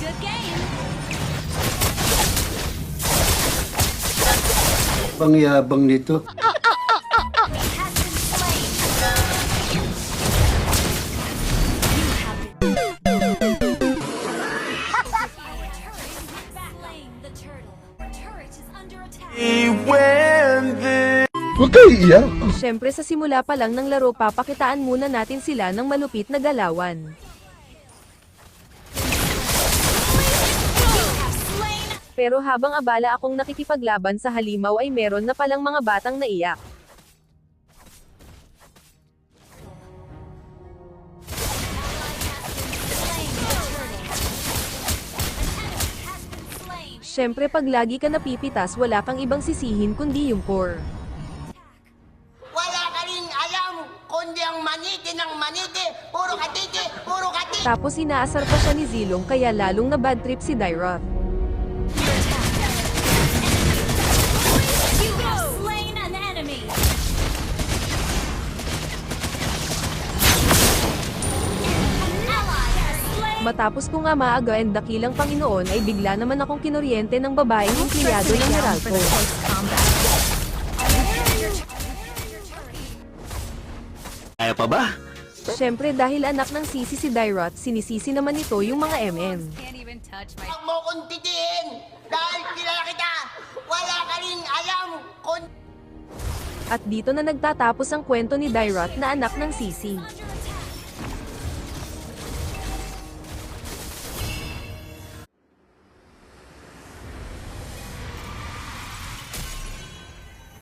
Good game. Pangyabang nito. Huwag kayo iyak. Siyempre sa simula pa lang ng laro papakitaan muna natin sila ng malupit na galawan. Pero habang abala akong nakikipaglaban sa halimaw ay meron na palang mga batang naiyak. Siyempre pag lagi ka napipitas wala kang ibang sisihin kundi yung core. Wala ka rin alam, kundi ang maniti ng maniti, puro katiti, puro katiti. Tapos inaasar pa siya ni Zilong kaya lalong na bad trip si Dairoth. Matapos ko nga maaga and dakilang Panginoon ay bigla naman akong kinuryente ng babaeng empleyado ng Meralco. Kaya pa ba? Siyempre dahil anak ng sisi si Dairoth, sinisisi naman ito yung mga MM. Even touch my Huwag mo kong titiin, dahil kilala kita. Wala ka rin alam, kundi At dito na nagtatapos ang kwento ni Dairoth na anak ng sisi.